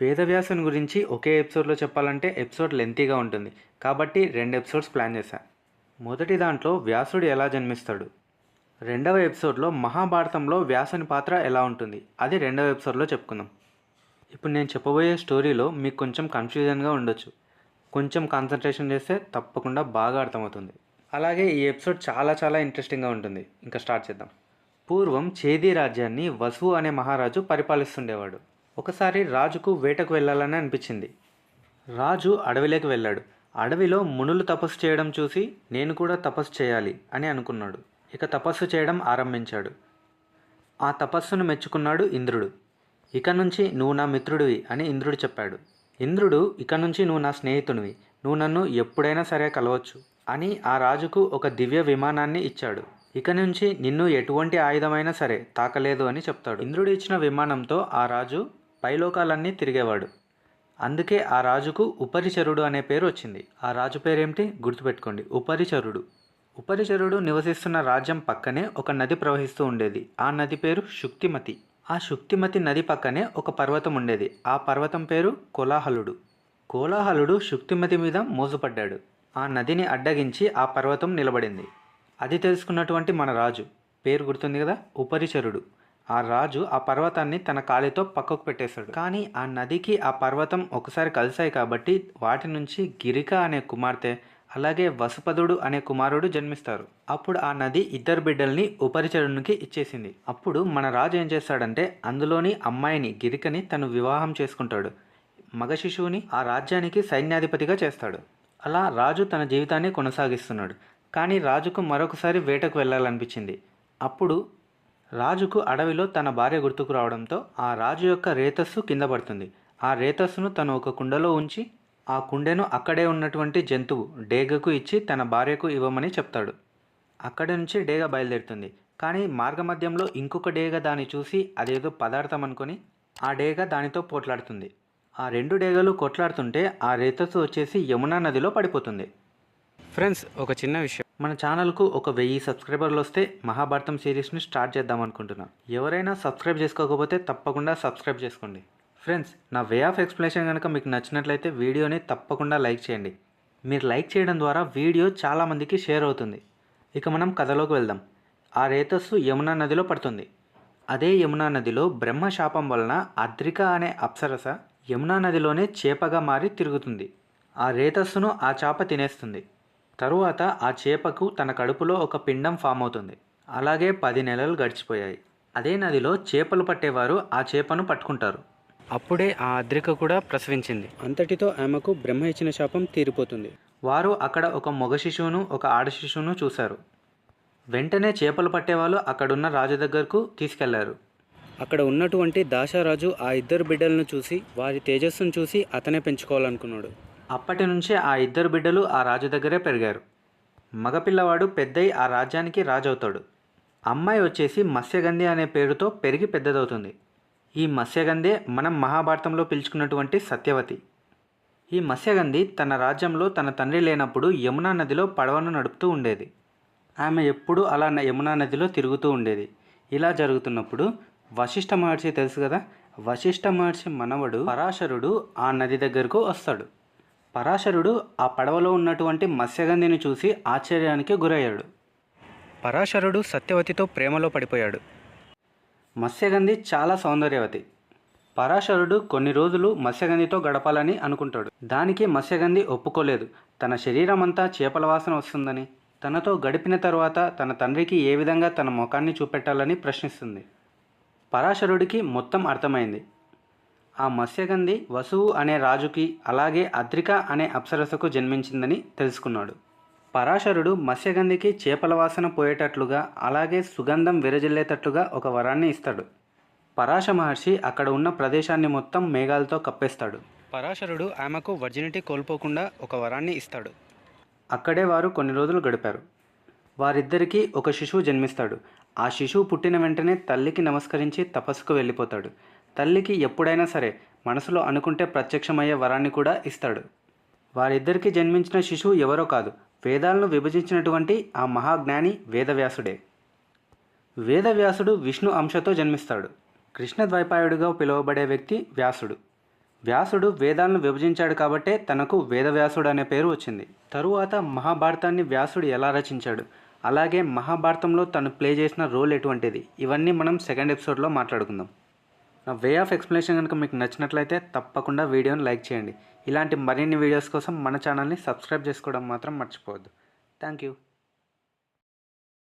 వేదవ్యాసుని గురించి ఒకే ఎపిసోడ్లో చెప్పాలంటే ఎపిసోడ్ లెంతీగా ఉంటుంది. కాబట్టి రెండు ఎపిసోడ్స్ ప్లాన్ చేశాను మొదటి దాంట్లో వ్యాసుడు ఎలా జన్మిస్తాడు? రెండవ ఎపిసోడ్లో మహాభారతంలో వ్యాసుని పాత్ర ఎలా ఉంటుంది? అది రెండవ ఎపిసోడ్లో చెప్పుకుందాం. ఇప్పుడు నేను చెప్పబోయే స్టోరీలో మీకు కొంచెం కన్ఫ్యూజన్గా ఉండొచ్చు. కొంచెం కాన్సన్ట్రేషన్ చేస్తే తప్పకుండా బాగా అర్థమవుతుంది. అలాగే ఈ ఎపిసోడ్ చాలా చాలా ఇంట్రెస్టింగ్గా ఉంటుంది. ఇంకా స్టార్ట్ చేద్దాం. పూర్వం చేది రాజ్యాన్ని వసువు అనే మహారాజు పరిపాలిస్తుండేవాడు. ఒకసారి రాజుకు వేటకు వెళ్ళాలని అనిపించింది. రాజు అడవిలోకి వెళ్ళాడు. అడవిలో మునులు తపస్సు చేయడం చూసి నేను కూడా తపస్సు చేయాలి అని అనుకున్నాడు. ఇక తపస్సు చేయడం ఆరంభించాడు. ఆ తపస్సును మెచ్చుకున్నాడు ఇంద్రుడు. ఇక నుంచి నువ్వు నా మిత్రుడివి అని ఇంద్రుడు చెప్పాడు. ఇంద్రుడు ఇక నుంచి నువ్వు నా స్నేహితునివి. నువ్వు నన్ను ఎప్పుడైనా సరే కలవచ్చు అని ఆ రాజుకు ఒక దివ్య విమానాన్ని ఇచ్చాడు. ఇక నుంచి నిన్ను ఎటువంటి ఆయుధమైనా సరే తాకలేదు అని చెప్తాడు. ఇంద్రుడు ఇచ్చిన విమానంతో ఆ రాజు పైలోకాలన్నీ తిరిగేవాడు. అందుకే ఆ రాజుకు ఉపరిచరుడు అనే పేరు వచ్చింది. ఆ రాజు పేరేమిటి? గుర్తుపెట్టుకోండి. ఉపరిచరుడు. ఉపరిచరుడు నివసిస్తున్న రాజ్యం పక్కనే ఒక నది ప్రవహిస్తూ ఉండేది. ఆ నది పేరు శుక్తిమతి. ఆ శుక్తిమతి నది పక్కనే ఒక పర్వతం ఉండేది. ఆ పర్వతం పేరు కోలాహలుడు. కోలాహలుడు శుక్తిమతి మీద మోసపడ్డాడు ఆ నదిని అడ్డగించి ఆ పర్వతం నిలబడింది. అది తెలుసుకున్నటువంటి మన రాజు. పేరు గుర్తుంది కదా? ఉపరిచరుడు. ఆ రాజు ఆ పర్వతాన్ని తన కాలితో పక్కకు పెట్టేశాడు. కానీ ఆ నదికి ఆ పర్వతం ఒకసారి కలిశాయి కాబట్టి వాటి నుంచి గిరిక అనే కుమార్తె అలాగే వసుపదుడు అనే కుమారుడు జన్మిస్తారు. అప్పుడు ఆ నది ఇద్దరు బిడ్డల్ని ఉపరిచరునికి ఇచ్చేసింది. అప్పుడు మన రాజు ఏం చేస్తాడంటే అందులోని అమ్మాయిని గిరికని తను వివాహం చేసుకుంటాడు. మగ శిశువుని ఆ రాజ్యానికి సైన్యాధిపతిగా చేస్తాడు. అలా రాజు తన జీవితాన్ని కొనసాగిస్తున్నాడు. కానీ రాజుకు మరొకసారి వేటకు వెళ్ళాలనిపించింది. అప్పుడు రాజుకు అడవిలో తన భార్య గుర్తుకు రావడంతో ఆ రాజు యొక్క రేతస్సు కింద పడుతుంది. ఆ రేతస్సును తను ఒక కుండలో ఉంచి ఆ కుండెను అక్కడే ఉన్నటువంటి జంతువు డేగకు ఇచ్చి తన భార్యకు ఇవ్వమని చెప్తాడు. అక్కడి నుంచి డేగ బయలుదేరుతుంది. కానీ మార్గమధ్యంలో ఇంకొక డేగ దాన్ని చూసి అదేదో పదార్థం అనుకొని ఆ డేగ దానితో పోట్లాడుతుంది. ఆ రెండు డేగలు కొట్లాడుతుంటే ఆ రేతస్సు వచ్చేసి యమునా నదిలో పడిపోతుంది. ఫ్రెండ్స్ ఒక చిన్న విషయం. మన ఛానల్కు ఒక వెయ్యి సబ్స్క్రైబర్లు వస్తే మహాభారతం సిరీస్ని స్టార్ట్ చేద్దాం అనుకుంటున్నాం. ఎవరైనా సబ్స్క్రైబ్ చేసుకోకపోతే తప్పకుండా సబ్స్క్రైబ్ చేసుకోండి. ఫ్రెండ్స్ నా వే ఆఫ్ ఎక్స్ప్లెనేషన్ కనుక మీకు నచ్చినట్లయితే వీడియోని తప్పకుండా లైక్ చేయండి. మీరు లైక్ చేయడం ద్వారా వీడియో చాలామందికి షేర్ అవుతుంది. ఇక మనం కథలోకి వెళ్దాం. ఆ రేతస్సు యమునా నదిలో పడుతుంది. అదే యమునా నదిలో బ్రహ్మ శాపం వలన అద్రిక అనే అప్సరస యమునా నదిలోనే చేపగా మారి తిరుగుతుంది. ఆ రేతస్సును ఆ చేప తినేస్తుంది. తరువాత ఆ చేపకు తన కడుపులో ఒక పిండం ఫామ్ అవుతుంది. అలాగే పది నెలలు గడిచిపోయాయి. అదే నదిలో చేపలు పట్టేవారు ఆ చేపను పట్టుకుంటారు. అప్పుడే ఆ అద్రిక కూడా ప్రసవించింది. అంతటితో ఆమెకు బ్రహ్మ ఇచ్చిన శాపం తీరిపోతుంది. వారు అక్కడ ఒక మగ శిశువును ఒక ఆడ శిశువును చూశారు. వెంటనే చేపలు పట్టేవాళ్ళు అక్కడున్న రాజు దగ్గరకు తీసుకెళ్ళారు. అక్కడ ఉన్నటువంటి దాశారాజు ఆ ఇద్దరు బిడ్డలను చూసి వారి తేజస్సును చూసి అతనే పెంచుకోవాలనుకున్నాడు. అప్పటి నుంచే ఆ ఇద్దరు బిడ్డలు ఆ రాజు దగ్గరే పెరిగారు. మగపిల్లవాడు పెద్దయి ఆ రాజ్యానికి రాజవుతాడు. అమ్మాయి వచ్చేసి మత్స్యగంధి అనే పేరుతో పెరిగి పెద్దదవుతుంది. ఈ మత్స్యగంధే మనం మహాభారతంలో పిలుచుకున్నటువంటి సత్యవతి. ఈ మత్స్యగంధి తన రాజ్యంలో తన తండ్రి లేనప్పుడు యమునా నదిలో పడవను నడుపుతూ ఉండేది. ఆమె ఎప్పుడూ అలా యమునా నదిలో తిరుగుతూ ఉండేది. ఇలా జరుగుతున్నప్పుడు వశిష్ఠ మహర్షి తెలుసు కదా? వశిష్ఠ మహర్షి మనవడు పరాశరుడు ఆ నది దగ్గరకు వస్తాడు. పరాశరుడు ఆ పడవలో ఉన్నటువంటి మత్స్యగంధిని చూసి ఆశ్చర్యానికి గురయ్యాడు. పరాశరుడు సత్యవతితో ప్రేమలో పడిపోయాడు. మత్స్యగంధి చాలా సౌందర్యవతి. పరాశరుడు కొన్ని రోజులు మత్స్యగంధితో గడపాలని అనుకుంటాడు. దానికి మత్స్యగంధి ఒప్పుకోలేదు. తన శరీరం అంతా చేపల వాసన వస్తుందని తనతో గడిపిన తర్వాత తన తండ్రికి ఏ విధంగా తన ముఖాన్ని చూపెట్టాలని ప్రశ్నిస్తుంది. పరాశరుడికి మొత్తం అర్థమైంది. ఆ మత్స్యగంధి వసువు అనే రాజుకి అలాగే అద్రిక అనే అప్సరసకు జన్మించిందని తెలుసుకున్నాడు. పరాశరుడు మత్స్యగంధికి చేపల వాసన పోయేటట్లుగా అలాగే సుగంధం విరజిల్లేటట్లుగా ఒక వరాన్ని ఇస్తాడు. పరాశ మహర్షి అక్కడ ఉన్న ప్రదేశాన్ని మొత్తం మేఘాలతో కప్పేస్తాడు. పరాశరుడు ఆమెకు వర్జినిటీ కోల్పోకుండా ఒక వరాన్ని ఇస్తాడు. అక్కడే వారు కొన్ని రోజులు గడిపారు. వారిద్దరికీ ఒక శిశువు జన్మిస్తాడు. ఆ శిశువు పుట్టిన వెంటనే తల్లికి నమస్కరించి తపస్సుకు వెళ్ళిపోతాడు. తల్లికి ఎప్పుడైనా సరే మనసులో అనుకుంటే ప్రత్యక్షమయ్యే వరాన్ని కూడా ఇస్తాడు. వారిద్దరికీ జన్మించిన శిశువు ఎవరో కాదు. వేదాలను విభజించినటువంటి ఆ మహాజ్ఞాని వేదవ్యాసుడే. వేదవ్యాసుడు విష్ణు అంశతో జన్మిస్తాడు. కృష్ణ ద్వైపాయుడిగా పిలువబడే వ్యక్తి వ్యాసుడు. వ్యాసుడు వేదాలను విభజించాడు కాబట్టే తనకు వేదవ్యాసుడు అనే పేరు వచ్చింది. తరువాత మహాభారతాన్ని వ్యాసుడు ఎలా రచించాడు? అలాగే మహాభారతంలో తను ప్లే చేసిన రోల్ ఎటువంటిది? ఇవన్నీ మనం సెకండ్ ఎపిసోడ్లో మాట్లాడుకుందాం. నా వే ఆఫ్ ఎక్స్ప్లెనేషన్ కనుక మీకు నచ్చినట్లయితే తప్పకుండా వీడియోని లైక్ చేయండి. ఇలాంటి మరిన్ని వీడియోస్ కోసం మన ఛానల్ని సబ్స్క్రైబ్ చేసుకోవడం మాత్రం మర్చిపోవద్దు. Thank you